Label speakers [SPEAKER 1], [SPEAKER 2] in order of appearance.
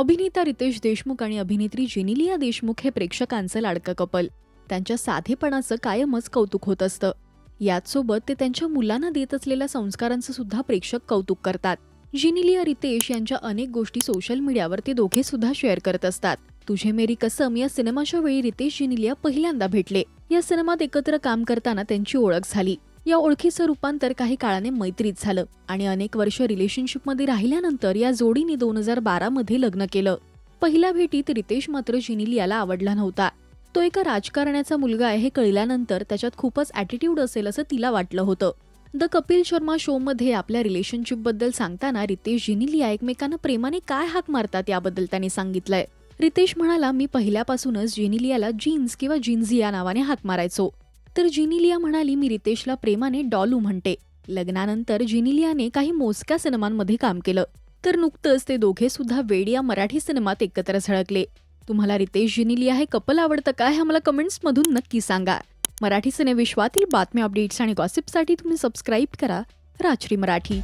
[SPEAKER 1] अभिनेता रितेश देशमुख आणि अभिनेत्री जेनिलिया देशमुख हे प्रेक्षकांचं लाडकं कपल. त्यांच्या साधेपणाचं कायमच कौतुक होत असतं. याचसोबत ते त्यांच्या मुलांना देत असलेल्या संस्कारांचं सुद्धा प्रेक्षक कौतुक करतात. जिनिलिया रितेश यांच्या अनेक गोष्टी सोशल मीडियावर ते दोघे सुद्धा शेअर करत असतात. तुझे मेरी कसम या सिनेमाच्या वेळी रितेश जिनिलिया पहिल्यांदा भेटले. या सिनेमात एकत्र काम करताना त्यांची ओळख झाली. या ओळखीचं रूपांतर काही काळाने मैत्रीत झालं आणि अनेक वर्ष रिलेशनशिपमध्ये राहिल्यानंतर या जोडीने दोन हजार बारामध्ये लग्न केलं. पहिल्या भेटीत रितेश मात्र जिनिलियाला आवडला नव्हता. तो एका राजकारण्याचा मुलगा आहे हे कळल्यानंतर त्याच्यात खूपच ॲटिट्यूड असेल असं तिला वाटलं होतं. द कपिल शर्मा शोमध्ये आपल्या रिलेशनशिपबद्दल सांगताना रितेश जिनिलिया एकमेकांना प्रेमाने काय हाक मारतात याबद्दल त्यांनी सांगितलंय. रितेश म्हणाला मी पहिल्यापासूनच जिनिलियाला जीन्स किंवा जिन्झी या नावाने हाक मारायचो. तर जिनिलिया म्हणाली मी रितेशला प्रेमाने डॉलू म्हणते. लग्नानंतर जिनिलियाने काही मोजक्या सिनेमांमध्ये काम केलं. तर नुकतंच ते दोघे सुद्धा वेड या मराठी सिनेमात एकत्र झळकले. तुम्हाला रितेश जिनिलिया हे कपल आवडतं का हे मला कमेंट्समधून नक्की सांगा. मराठी सिनेविश्वातील बातम्या अपडेट्स आणि गॉसिपसाठी तुम्ही सबस्क्राईब करा राजश्री मराठी.